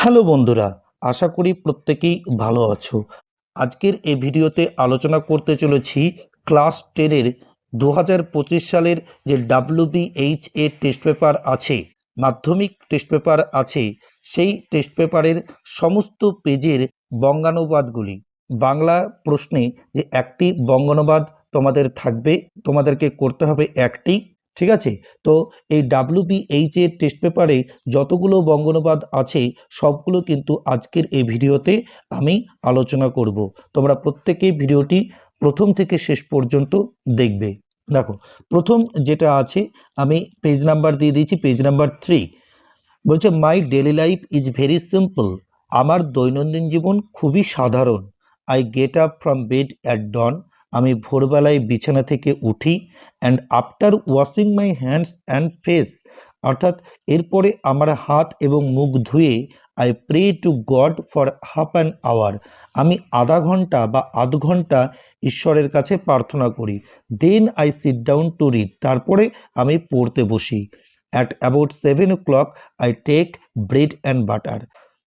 Hello বন্ধুরা, আশা করি প্রত্যেকেই ভালো আছো। আজকের এই ভিডিওতে আলোচনা করতে চলেছি ক্লাস টেনের দু হাজার পঁচিশ সালের যে ডাব্লিউবিএইচ এ টেস্ট পেপার আছে, মাধ্যমিক টেস্ট পেপার আছে, সেই টেস্ট পেপারের সমস্ত পেজের বঙ্গানুবাদগুলি, বাংলা প্রশ্নে যে একটি বঙ্গানুবাদ তোমাদের থাকবে, তোমাদেরকে করতে হবে একটি ঠিক আছে? তো এই ডাব্লিউবিএইচ এর টেস্ট পেপারে যতগুলো বঙ্গানুবাদ আছে, সবগুলো কিন্তু আজকের এই ভিডিওতে আমি আলোচনা করব। তোমরা প্রত্যেকে ভিডিওটি প্রথম থেকে শেষ পর্যন্ত দেখবে। দেখো, প্রথম যেটা আছে, আমি পেজ নাম্বার দিয়ে দিয়েছি পেজ নাম্বার থ্রি বলছে my daily life is very simple আমার দৈনন্দিন জীবন খুবই সাধারণ। I get up from bed at dawn আমি ভোরবেলায় বিছানা থেকে উঠি and after washing my hands and face অর্থাৎ এরপরে আমার হাত এবং মুখ ধুয়ে I pray to God for half an hour আমি আধা ঘণ্টা বা আধ ঘণ্টা ঈশ্বরের কাছে প্রার্থনা করি। Then I sit down to read তারপরে আমি পড়তে বসি। At about seven o'clock I take bread and butter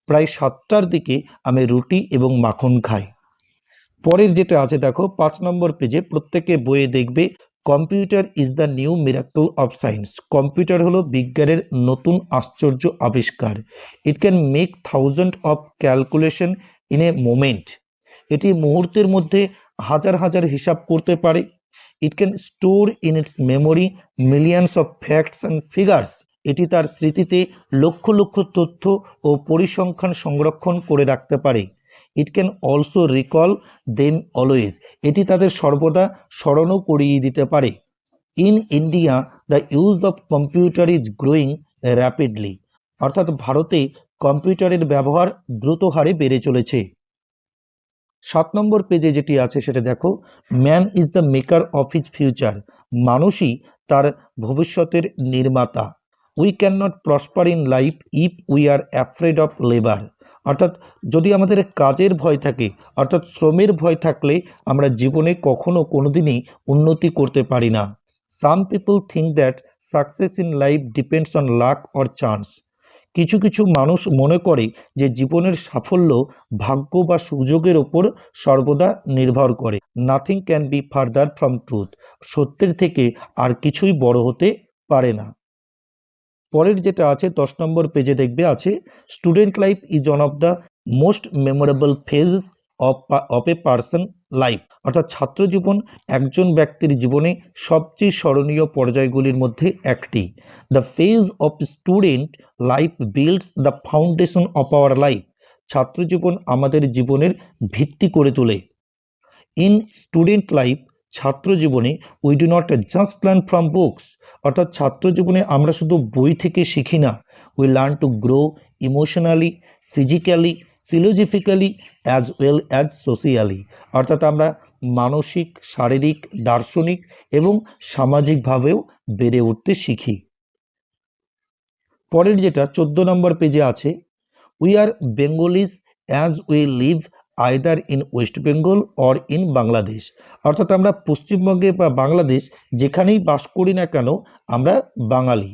প্রায় সাতটার দিকে আমি রুটি এবং মাখন খাই। পরের যেটা আছে, দেখো, পাঁচ নম্বর পেজে প্রত্যেকে বইয়ে দেখবে computer is the new miracle of science computer হলো বিজ্ঞানের নতুন আশ্চর্য আবিষ্কার। It can make thousand of calculation in a moment এটি মুহূর্তের মধ্যে হাজার হাজার হিসাব করতে পারে। It can store in its memory millions of facts and figures এটি তার স্মৃতিতে লক্ষ লক্ষ তথ্য ও পরিসংখ্যান সংরক্ষণ করে রাখতে পারে। It can also recall them always এটি তাদের সর্বদা স্মরণও করিয়ে দিতে পারে। In India the use of computer is growing rapidly অর্থাৎ ভারতে কম্পিউটারের ব্যবহার দ্রুত হারে বেড়ে চলেছে। সাত নম্বর পেজে যেটি আছে সেটা দেখো। Man is the maker of his future মানুষই তার ভবিষ্যতের নির্মাতা। We can not prosper in life if we are afraid of labour অর্থাৎ যদি আমাদের কাজের ভয় থাকে, অর্থাৎ শ্রমের ভয় থাকলে আমরা জীবনে কখনো কোনো দিনই উন্নতি করতে পারি না। Some people think that success in life depends on luck or chance কিছু কিছু মানুষ মনে করে যে জীবনের সাফল্য ভাগ্য বা সুযোগের ওপর সর্বদা নির্ভর করে। Nothing can be farther from truth সত্যের থেকে আর কিছুই বড় হতে পারে না। পরের যেটা আছে, দশ নম্বর পেজে দেখবে আছে student life is one of the most memorable phase of of a person life অর্থাৎ ছাত্র জীবন একজন ব্যক্তির জীবনে সবচেয়ে স্মরণীয় পর্যায়গুলির মধ্যে একটি। The phase of student life builds the foundation of our life ছাত্র জীবন আমাদের জীবনের ভিত্তি করে তোলে। ইন স্টুডেন্ট লাইফ ছাত্র জীবনে we do not just learn from books অর্থাৎ ছাত্র জীবনে আমরা শুধু বই থেকে শিখি না we learn to grow emotionally physically philosophically as well as socially অর্থাৎ আমরা মানসিক, শারীরিক, দার্শনিক এবং সামাজিকভাবেও বেড়ে উঠতে শিখি। পরের যেটা, চোদ্দ নম্বর পেজে আছে we are Bengalis as we live either in West Bengal or in Bangladesh অর্থাৎ আমরা পশ্চিমবঙ্গে বা বাংলাদেশ যেখানেই বাস করি না কেন, আমরা বাঙালি।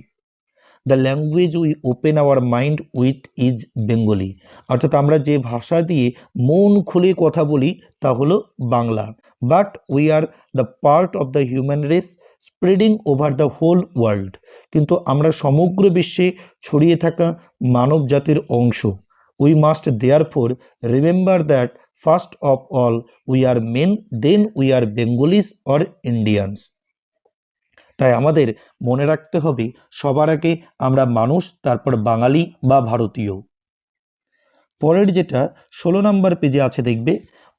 The language we open our mind with is Bengali অর্থাৎ আমরা যে ভাষা দিয়ে মন খুলে কথা বলি, তা হলো Bangla. But we are the part of the human race spreading over the whole world কিন্তু আমরা সমগ্র বিশ্বে ছড়িয়ে থাকা মানব জাতির অংশ। We must therefore remember that first of all we are men then we are Bengalis or Indians তাই আমাদের মনে রাখতে হবে, সবার আগে আমরা মানুষ, তারপর বাঙালি বা ভারতীয়। পরের যেটা, ষোলো নম্বর পেজে আছে দেখবে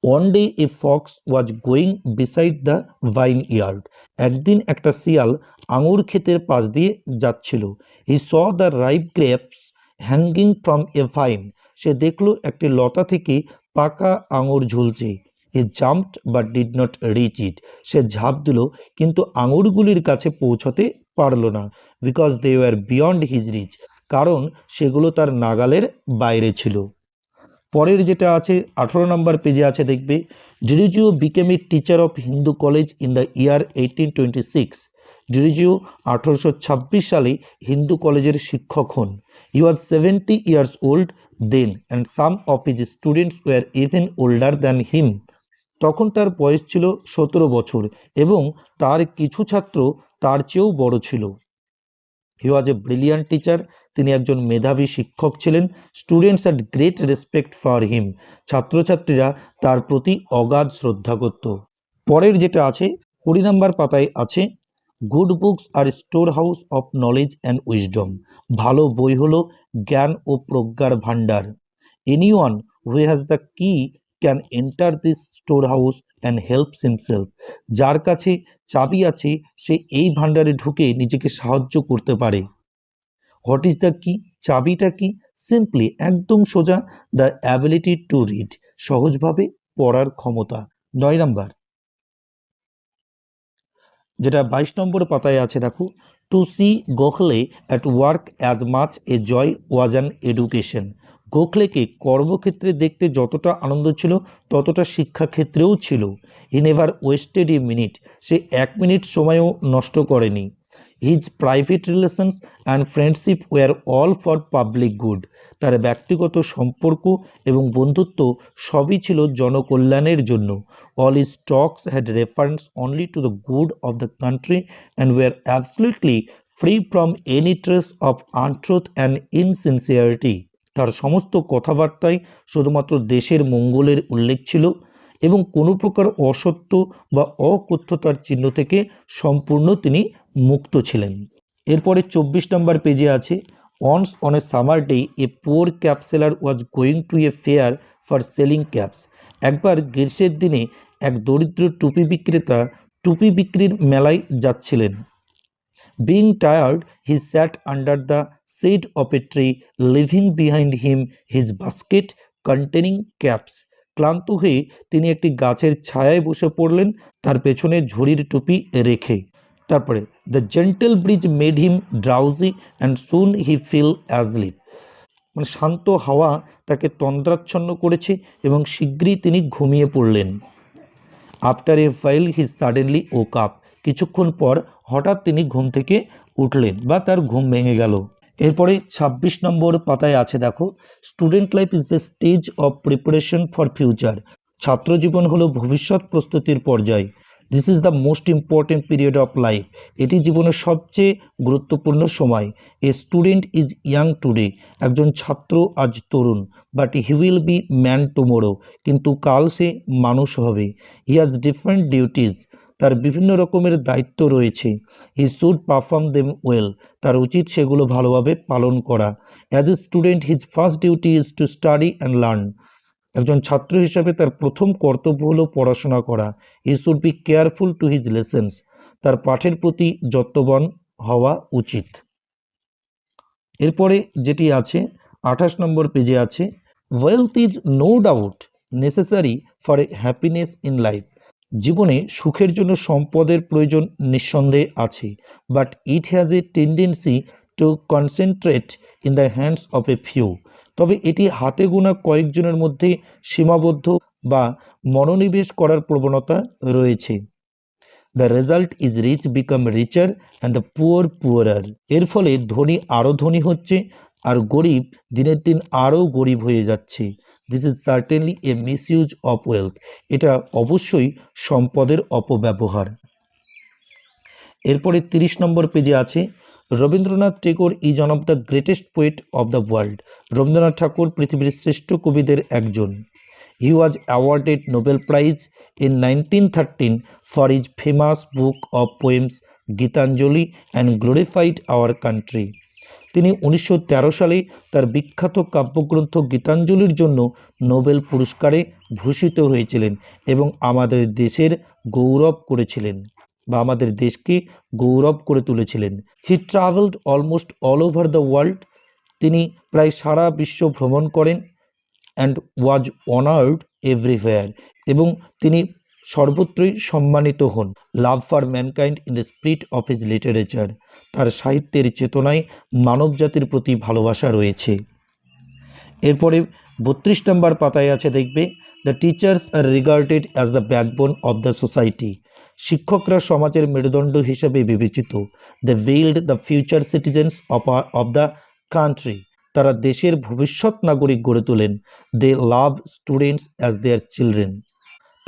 one day a fox was going beside the vineyard একদিন একটা শিয়াল আঙুর ক্ষেতের পাশ দিয়ে যাচ্ছিল। He saw the ripe grapes hanging from a vine সে দেখল একটি লতা থেকে পাকা আঙুর ঝুলছে। He jumped but did not reach it সে ঝাঁপ দিল, কিন্তু আঙুরগুলির কাছে পৌঁছতে পারল না because they were beyond his reach কারণ সেগুলো তার নাগালের বাইরে ছিল। পরের যেটা আছে, আঠেরো নম্বর পেজে আছে, দেখবে। Derozio became a teacher of Hindu college in the year eighteen twenty six Derozio আঠারোশো সালে হিন্দু কলেজের শিক্ষক হন। He was seventy years old then and some of his students were even older than him তখন তার বয়স ছিল সতেরো বছর এবং তার কিছু ছাত্র তার চেয়েও বড় ছিল। হি ওয়াজ এ ব্রিলিয়ান্ট টিচার তিনি একজন মেধাবী শিক্ষক ছিলেন। Students at great respect for him ছাত্রছাত্রীরা তার প্রতি অগাধ শ্রদ্ধা করত। পরের যেটা আছে, কুড়ি নাম্বার পাতায় আছে good books are store house of knowledge and wisdom ভালো বই হলো জ্ঞান ও প্রজ্ঞার ভাণ্ডার। Anyone who has the key can enter this store house and helps himself যার কাছে চাবি আছে, সে এই ভাণ্ডারে ঢুকে নিজেকে সাহায্য করতে পারে। হোয়াট ইজ দ্য কি চাবিটা কি? সিম্পলি একদম সোজা। দ্য অ্যাবিলিটি টু রিড সহজভাবে পড়ার ক্ষমতা। নয় নাম্বার। যেটা বাইশ নম্বর পাতায় আছে, দেখো to see Gokhale at work as much a joy was an education গোখলেকে কর্মক্ষেত্রে দেখতে যতটা আনন্দ ছিল, ততটা শিক্ষাক্ষেত্রেও ছিল। He never wasted a minute সে এক মিনিট সময়ও নষ্ট করেনি। His private relations and friendship were all for public good তার ব্যক্তিগত সম্পর্ক এবং বন্ধুত্ব সবই ছিল জনকল্যাণের জন্য। All his talks had reference only to the good of the country and were absolutely free from any trace of untruth and insincerity তার সমস্ত কথাবার্তায় শুধুমাত্র দেশের মঙ্গলের উল্লেখ ছিল। এবং কোনো প্রকার অসত্য বা অকথ্যতার চিহ্ন থেকে সম্পূর্ণ তিনি মুক্ত ছিলেন। এরপরে চব্বিশ নম্বর পেজে আছে once on a summer day a poor cap seller was going to a fair for selling caps একবার গ্রীষ্মের দিনে এক দরিদ্র টুপি বিক্রেতা টুপি বিক্রির মেলায় যাচ্ছিলেন। Being tired he sat under the shade of a tree leaving behind him his basket containing caps ক্লান্ত হয়ে তিনি একটি গাছের ছায়ায় বসে পড়লেন, তার পেছনে ঝুড়ির টুপি রেখে। তারপরে, the gentle breeze made him drowsy and soon he fell asleep. মানে শান্ত হাওয়া তাকে তন্দ্রাচ্ছন্ন করেছে এবং শীঘ্রই তিনি ঘুমিয়ে পড়লেন। After a while he suddenly woke up কিছুক্ষণ পর হঠাৎ তিনি ঘুম থেকে উঠলেন বা তার ঘুম ভেঙে গেল। এরপরে ২৬ নম্বর পাতায় আছে, দেখো student life is the stage of preparation for future ছাত্র জীবন হলো ভবিষ্যৎ প্রস্তুতির পর্যায়। This is the most important period of life এটি জীবনের সবচেয়ে গুরুত্বপূর্ণ সময়। A student is young today একজন ছাত্র আজ তরুণ। But he will be man tomorrow কিন্তু কাল সে মানুষ হবে। হি হ্যাজ ডিফারেন্ট ডিউটিস তার বিভিন্ন রকমের দায়িত্ব রয়েছে। He should perform them well তার উচিত সেগুলো ভালোভাবে পালন করা। As a student his first duty is to study and learn একজন ছাত্র হিসাবে তার প্রথম কর্তব্য হলো পড়াশোনা করা। He should be careful to his lessons তার পাঠের প্রতি যত্নবান হওয়া উচিত। এরপরে যেটি আছে, আঠাশ নম্বর পেজে আছে wealth is no doubt necessary for a happiness in life জীবনে সুখের জন্য সম্পদের প্রয়োজন নিঃসন্দেহে আছে but it has a tendency to concentrate in the hands of a few তবে এটি হাতে গোনা কয়েকজনের মধ্যে সীমাবদ্ধ বা মনোনিবেশ করার প্রবণতা রয়েছে। The result is rich become richer and the poor poorer এর ফলে ধনী আরও ধনী হচ্ছে, আর গরিব দিনের দিন আরও গরিব হয়ে যাচ্ছে। This is certainly a misuse of wealth এটা অবশ্যই সম্পদের অপব্যবহার। এরপরে তিরিশ নম্বর পেজে আছে, Rabindranath Tagore is one of the greatest poet of the world Rabindranath Thakur পৃথিবীর শ্রেষ্ঠ কবিদের একজন। Was awarded Nobel prize in nineteen thirteen for his famous book of poems Gitanjali and glorified our country তিনি উনিশশো তেরো সালে তার বিখ্যাত কাব্যগ্রন্থ গীতাঞ্জলির জন্য নোবেল পুরস্কারে ভূষিত হয়েছিলেন এবং আমাদের দেশের গৌরব করেছিলেন বা আমাদের দেশকে গৌরব করে তুলেছিলেন। He travelled almost all over the world তিনি প্রায় সারা বিশ্ব ভ্রমণ করেন। অ্যান্ড ওয়াজ অনার্ড এভরিওয়্যার এবং তিনি সর্বত্রই সম্মানিত হন। Love for mankind in the spirit of his literature তার সাহিত্যের চেতনায় মানবজাতির প্রতি ভালোবাসা রয়েছে। এরপরে বত্রিশ নম্বর পাতায় আছে দেখবে the teachers are regarded as the backbone of the society শিক্ষকরা সমাজের মেরুদণ্ড হিসেবে বিবেচিত। They build the future citizens of of the country তারা দেশের ভবিষ্যৎ নাগরিক গড়ে তোলেন। They love students as their children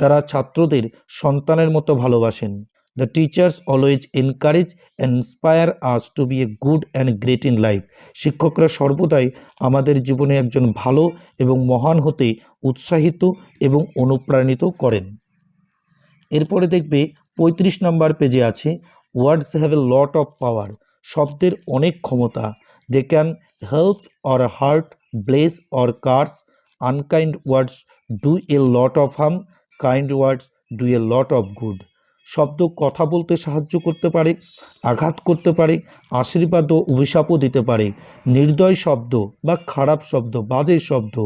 তারা ছাত্রদের সন্তানের মতো ভালোবাসেন। The teachers always encourage and inspire us to be a good and great in life শিক্ষকরা সর্বদাই আমাদের জীবনে একজন ভালো এবং মহান হতে উৎসাহিত এবং অনুপ্রাণিত করেন। এরপরে দেখবে পঁয়ত্রিশ নম্বর পেজে আছে words have a lot of power শব্দের অনেক ক্ষমতা। They can help or hurt bless or curse unkind words do a lot of harm kind words do a lot of good শব্দ কথা বলতে সাহায্য করতে পারে, আঘাত করতে পারে, আশীর্বাদ ও অভিশাপও দিতে পারে। নির্দয় শব্দ বা খারাপ শব্দ, বাজে শব্দ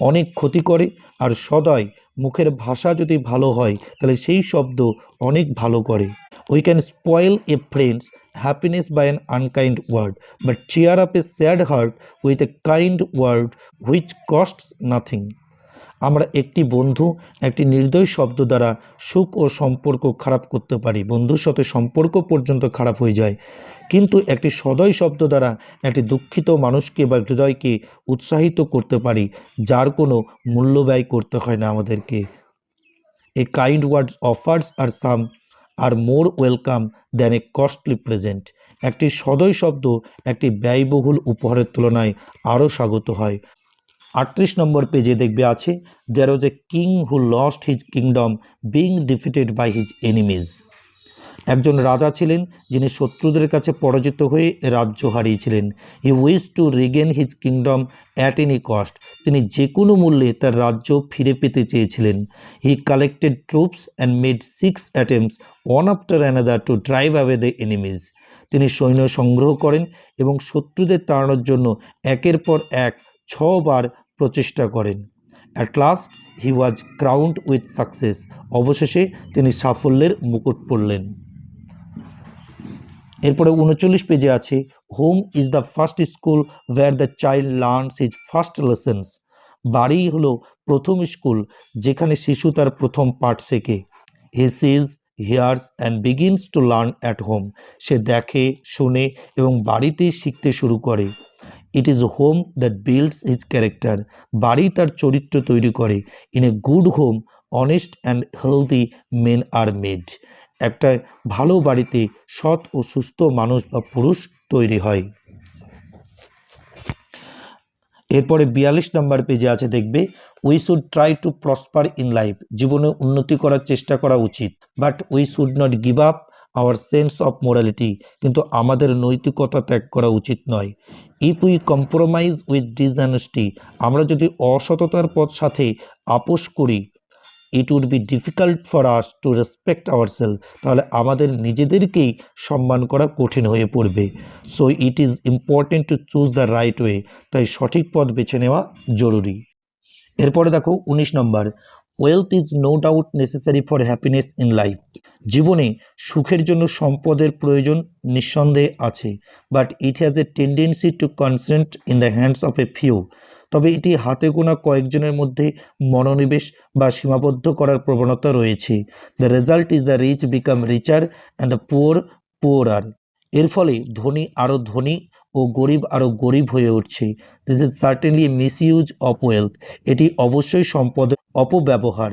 অনেক ক্ষতি করে আর সদয় মুখের ভাষা যদি ভালো হয়, তাহলে সেই শব্দ অনেক ভালো করে। We can spoil a friend's happiness by an unkind word but cheer up a sad heart with a kind word which cost nothing আমরা একটি বন্ধু, একটি নির্দয় শব্দ দ্বারা সুখ ও সম্পর্ক খারাপ করতে পারি। বন্ধুর সাথে সম্পর্ক পর্যন্ত খারাপ হয়ে যায়। কিন্তু একটি সদয় শব্দ দ্বারা একটি দুঃখিত মানুষকে বা হৃদয়কে উৎসাহিত করতে পারি, যার কোনো মূল্য ব্যয় করতে হয় না আমাদেরকে। A kind words offers are some are more welcome than a costly present. একটি সদয় শব্দ, একটি ব্যয়বহুল উপহারের তুলনায় আরও স্বাগত হয়। আটত্রিশ নম্বর পেজে দেখবে আছে there was a king who lost his kingdom being defeated by his enemies একজন রাজা ছিলেন যিনি শত্রুদের কাছে পরাজিত হয়ে রাজ্য হারিয়েছিলেন। He wished to regain his kingdom at any cost তিনি যে কোনো মূল্যে তার রাজ্য ফিরে পেতে চেয়েছিলেন। He collected troops and made six attempts one after another to drive away the enemies তিনি সৈন্য সংগ্রহ করেন এবং শত্রুদের তাড়ানোর জন্য একের পর এক ছবার প্রচেষ্টা করেন। At last he was crowned with success অবশেষে তিনি সাফল্যের মুকুট পরলেন। এরপরে উনচল্লিশ পেজে আছে home is the first school where the child learns his first lessons বাড়ি হলো প্রথম স্কুল, যেখানে শিশু তার প্রথম পাঠ শেখে। He sees hears and begins to learn at home সে দেখে, শোনে এবং বাড়িতেই শিখতে শুরু করে। It is home that builds his character বাড়ি তার চরিত্র তৈরি করে। In a good home honest and healthy men are made একটা ভালো বাড়িতে সৎ ও সুস্থ মানুষ বা পুরুষ তৈরি হয়। এরপরে বিয়াল্লিশ নম্বর পেজে আছে দেখবে we should try to prosper in life জীবনে উন্নতি করার চেষ্টা করা উচিত। But we should not give up our sense of morality কিন্তু আমাদের নৈতিকতা ত্যাগ করা উচিত নয়। If we compromise with dishonesty আমরা যদি অসততার পথ সাথে আপোষ করি it would be difficult for us to respect our self তাহলে আমাদের নিজেদেরকেই সম্মান করা কঠিন হয়ে পড়বে। So it is important to choose the right way তাই সঠিক পথ বেছে নেওয়া জরুরি। এরপরে দেখো উনিশ নম্বর। Wealth is no doubt necessary for happiness in life জীবনে সুখের জন্য সম্পদের প্রয়োজন নিঃসন্দেহে আছে। But it has a tendency to consent in the hands of a few তবে এটি হাতে গোনা কয়েকজনের মধ্যে মনোনিবেশ বা সীমাবদ্ধ করার প্রবণতা রয়েছে। The result is the rich become richer and the poor poorer এর ফলে ধনী আরও ধনী ও গরিব আরও গরিব হয়ে উঠছে। This is certainly misuse of wealth এটি অবশ্যই সম্পদের অপব্যবহার।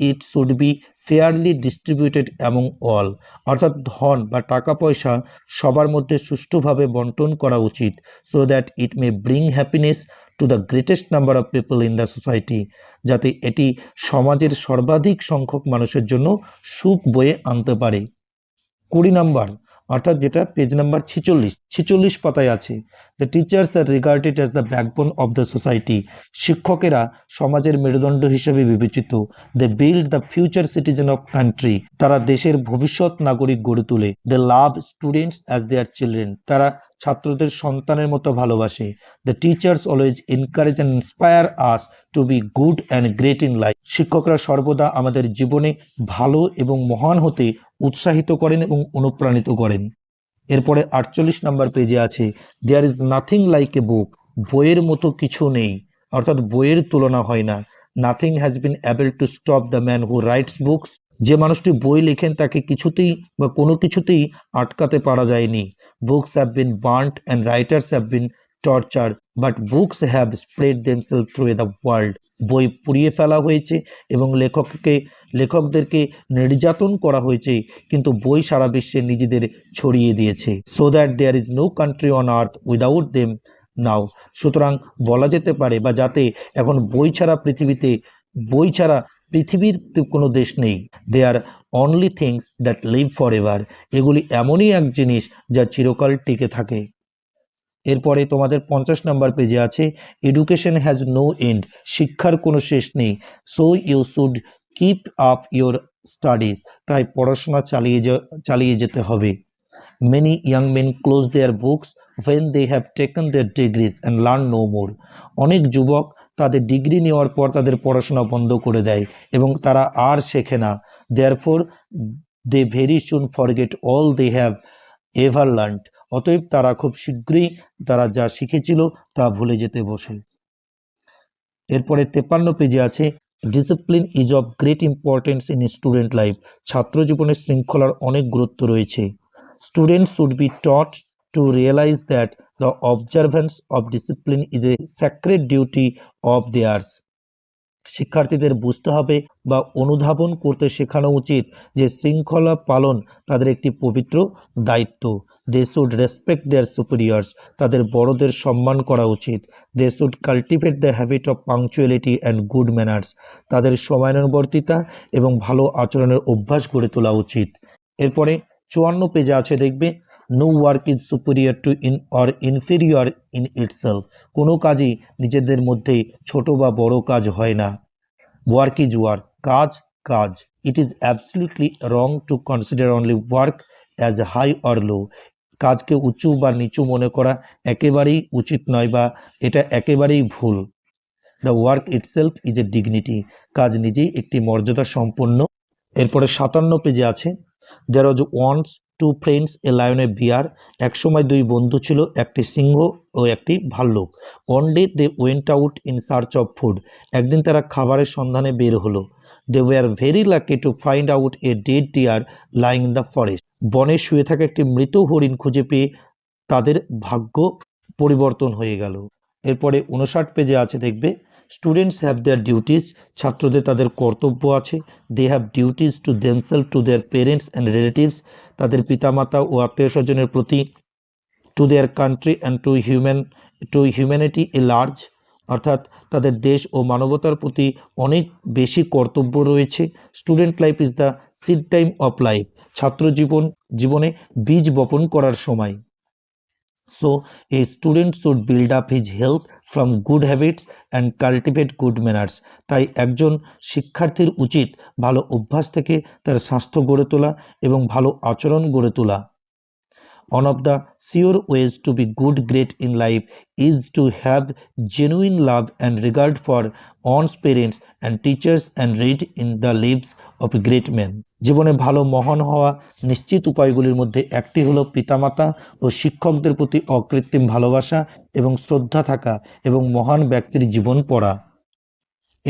It should be fairly distributed among all অর্থাৎ ধন বা টাকা পয়সা সবার মধ্যে সুষ্ঠুভাবে বন্টন করা উচিত so that it may bring happiness to the greatest number of people in the society যাতে এটি সমাজের সর্বাধিক সংখ্যক মানুষের জন্য সুখ বয়ে আনতে পারে। কুড়ি নাম্বার অর্থাৎ যেটা পেজ নাম্বার ছিচল্লিশ ছিচল্লিশ পাতায় আছে। The teachers are regarded as the backbone of the society শিক্ষকেরা সমাজের মেরুদণ্ড হিসেবে বিবেচিত। They build the future citizen of country তারা দেশের ভবিষ্যৎ নাগরিক গড়ে তোলে। They love students as their children তারা ছাত্রদের সন্তানের মতো ভালোবাসে। The teachers always encourage and inspire us to be good and great in life শিক্ষকরা সর্বদা আমাদের জীবনে ভালো এবং মহান হতে উৎসাহিত করেন এবং অনুপ্রাণিত করেন। এরপরে আটচল্লিশ নম্বর পেজে আছে there is nothing like a book বইয়ের মতো কিছু নেই, অর্থাৎ বইয়ের তুলনা হয় না। Nothing has been able to stop the man who writes books যে মানুষটি বই লেখেন তাকে কিছুতেই বা কোনো কিছুতেই আটকাতে পারা যায়নি। Books have been burned and writers have been torture but books have spread themselves through the world বই পুড়িয়ে ফেলা হয়েছে এবং লেখককে, লেখকদেরকে নির্যাতন করা হয়েছে। কিন্তু বই সারা বিশ্বে নিজেদের ছড়িয়ে দিয়েছে। So that there is no country on earth without them now সুতরাং বলা যেতে পারে বা যাতে এখন বই ছাড়া পৃথিবীতে, বই ছাড়া পৃথিবীর কোনো দেশ নেই। They are only things that live for এগুলি এমনই এক জিনিস যা চিরকাল টিকে থাকে। এরপরে তোমাদের পঞ্চাশ নম্বর পেজে আছে এডুকেশন হ্যাজ নো এন্ড শিক্ষার কোনো শেষ নেই so you should keep up your studies তাই পড়াশোনা চালিয়ে চালিয়ে যেতে হবে। Many young men close their books when they have taken their degrees and learn no more অনেক যুবক তাদের ডিগ্রি নেওয়ার পর তাদের পড়াশোনা বন্ধ করে দেয় এবং তারা আর শেখে না। Therefore they very soon forget all they have ever learned অতএব তারা খুব শীঘ্রই তারা যা শিখেছিল তা ভুলে যেতে বসে। এরপরে তেপান্ন পেজে আছে discipline is of great importance in student life ছাত্র জীবনে শৃঙ্খলার অনেক গুরুত্ব রয়েছে। Students should be taught to realize that the observance of discipline is a sacred duty of theirs শিক্ষার্থীদের বুঝতে হবে বা অনুধাবন করতে শেখানো উচিত যে শৃঙ্খলা পালন তাদের একটি পবিত্র দায়িত্ব। দে শুড রেসপেক্ট দেয়ার সুপিরিয়ার্স তাদের বড়দের সম্মান করা উচিত। They should cultivate the habit of punctuality and good manners তাদের সময়ানুবর্তিতা এবং ভালো আচরণের অভ্যাস গড়ে তোলা উচিত। এরপরে চুয়ান্ন পেজে আছে, দেখবে no work is superior to in or inferior in itself কোনো কাজই নিজেদের মধ্যে ছোট বা বড় কাজ হয় না। ওয়ার্ক ইজ ওয়ার্ক কাজ কাজ। It is absolutely wrong to consider only work as high or low কাজকে উঁচু বা নিচু মনে করা একেবারেই উচিত নয় বা এটা একেবারেই ভুল। The work itself is a dignity কাজ নিজেই একটি মর্যাদা সম্পন্ন এরপরে সাতান্ন পেজে আছে। There was once two friends a lion a bear একসময় দুই বন্ধু ছিল, একটি সিংহ ও একটি ভাল্লুক। One day they went out in search of food একদিন তারা খাবারের সন্ধানে বের হলো। They were very lucky to find out a dead deer lying in the forest বনে শুয়ে থাকা একটি মৃত হরিণ খুঁজে পেয়ে তাদের ভাগ্য পরিবর্তন হয়ে গেল। এরপরে উনষাট পেজে আছে, দেখবে। স্টুডেন্টস হ্যাভ দেয়ার ডিউটিস ছাত্রদের তাদের কর্তব্য আছে they have duties to themselves to their parents and relatives তাদের পিতামাতা ও আত্মীয় স্বজনের প্রতি to their country and to human to humanity a large অর্থাৎ তাদের দেশ ও মানবতার প্রতি অনেক বেশি কর্তব্য রয়েছে student life is the seed time of life ছাত্র জীবন জীবনে বীজ বপন করার সময় so a student should build up his health from good habits and cultivate good manners তাই একজন শিক্ষার্থীর উচিত ভালো অভ্যাস থেকে তার স্বাস্থ্য গড়ে তোলা এবং ভালো আচরণ গড়ে তোলা। One of the sure ways to be good great in life is to have genuine love and regard for one's parents and teachers and read in the lives of great men জীবনে ভালো মহান হওয়া নিশ্চিত উপায়গুলির মধ্যে একটি হলো পিতামাতা ও শিক্ষকদের প্রতি অকৃত্রিম ভালোবাসা এবং শ্রদ্ধা থাকা এবং মহান ব্যক্তির জীবন পড়া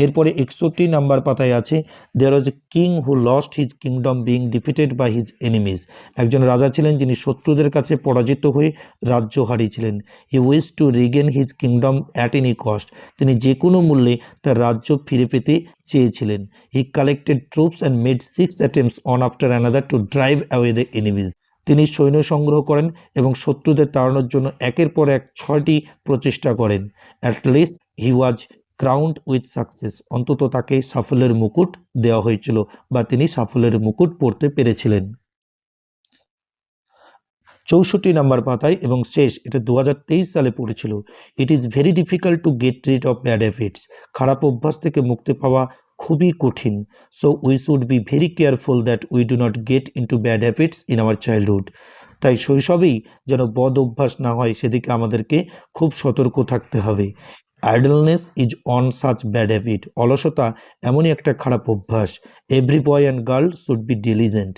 এরপরে একষট্টি নাম্বার পাতায় আছে there was king who lost his kingdom being defeated by his enemies একজন রাজা ছিলেন যিনি শত্রুদের কাছে পরাজিত হয়ে রাজ্য হারিয়েছিলেন। He wished to regain his kingdom at any cost তিনি যে কোনো মূল্যে তার রাজ্য ফিরে পেতে চেয়েছিলেন। He collected troops and made six attempts one after another to drive away the enemies তিনি সৈন্য সংগ্রহ করেন এবং শত্রুদের তাড়ানোর জন্য একের পর এক ছয়টি প্রচেষ্টা করেন। At last he was crowned with success অন্তত তাকে সাফল্যের মুকুট দেওয়া হয়েছিল বা তিনি সাফল্যের মুকুট পড়তে পেরেছিলেন। চৌষট্টি নাম্বার পাতায় এবং শেষ, এটা দু হাজার তেইশ সালে পড়েছিল। It is very difficult to get rid of bad habits খারাপ অভ্যাস থেকে মুক্তি পাওয়া খুবই কঠিন। So we should be very careful that we do not get into bad habits in our childhood তাই শৈশবেই যেন বদ অভ্যাস না হয়, সেদিকে আমাদেরকে খুব সতর্ক থাকতে হবে। Idleness is one such bad habit অলসতা এমনই একটা খারাপ অভ্যাস। Every boy and girl should be diligent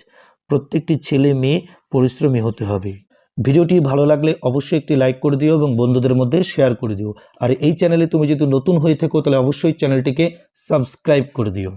প্রত্যেকটি ছেলে মেয়ে পরিশ্রমী হতে হবে। ভিডিওটি ভালো লাগলে অবশ্যই একটি লাইক করে দিও এবং বন্ধুদের মধ্যে শেয়ার করে দিও। আর এই চ্যানেলে তুমি যদি নতুন হয়ে থাকো, তাহলে অবশ্যই চ্যানেলটিকে সাবস্ক্রাইব করে দিও।